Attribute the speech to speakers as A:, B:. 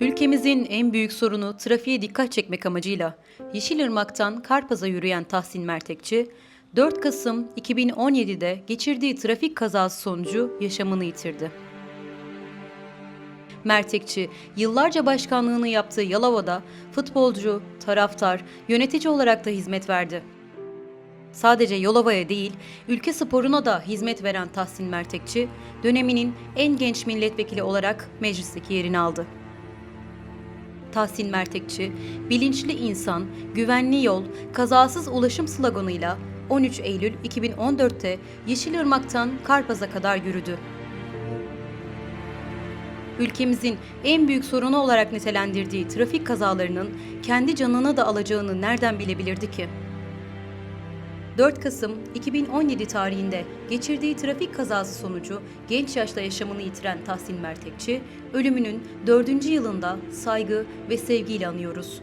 A: Ülkemizin en büyük sorunu trafiğe dikkat çekmek amacıyla Yeşilırmak'tan Karpaz'a yürüyen Tahsin Mertekçi, 4 Kasım 2017'de geçirdiği trafik kazası sonucu yaşamını yitirdi. Mertekçi, yıllarca başkanlığını yaptığı Yalova'da futbolcu, taraftar, yönetici olarak da hizmet verdi. Sadece Yolova'ya değil, ülke sporuna da hizmet veren Tahsin Mertekçi, döneminin en genç milletvekili olarak meclisteki yerini aldı. Tahsin Mertekçi, bilinçli insan, güvenli yol, kazasız ulaşım sloganıyla 13 Eylül 2014'te Yeşilırmak'tan Karpaz'a kadar yürüdü. Ülkemizin en büyük sorunu olarak nitelendirdiği trafik kazalarının kendi canına da alacağını nereden bilebilirdi ki? 4 Kasım 2017 tarihinde geçirdiği trafik kazası sonucu genç yaşta yaşamını yitiren Tahsin Mertekçi, ölümünün 4. yılında saygı ve sevgiyle anıyoruz.